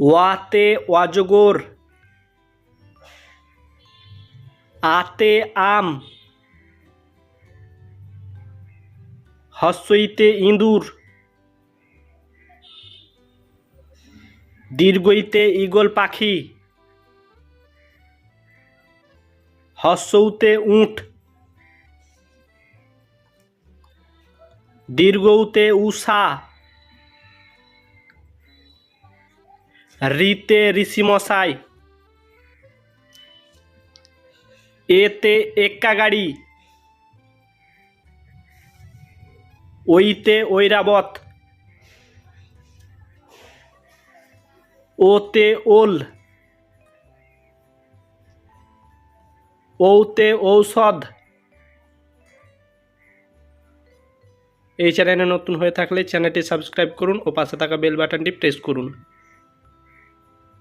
ওয়াতে অজগর আতে আম। হস্যইতে ইঁদুর। দীর্ঘইতে ঈগল পাখি। হস্যৌতে উঁট। দীর্ঘৌতে উষা রিতে ঋষিমশাই এতে এক্কা গাড়ি ওইতে ঐরাবত ওতে ওল ওতে ঔষধ. এই চ্যানেলে নতুন হয়ে থাকলে চ্যানেলটি সাবস্ক্রাইব করুন ও পাশে থাকা বেল বাটনটি প্রেস করুন।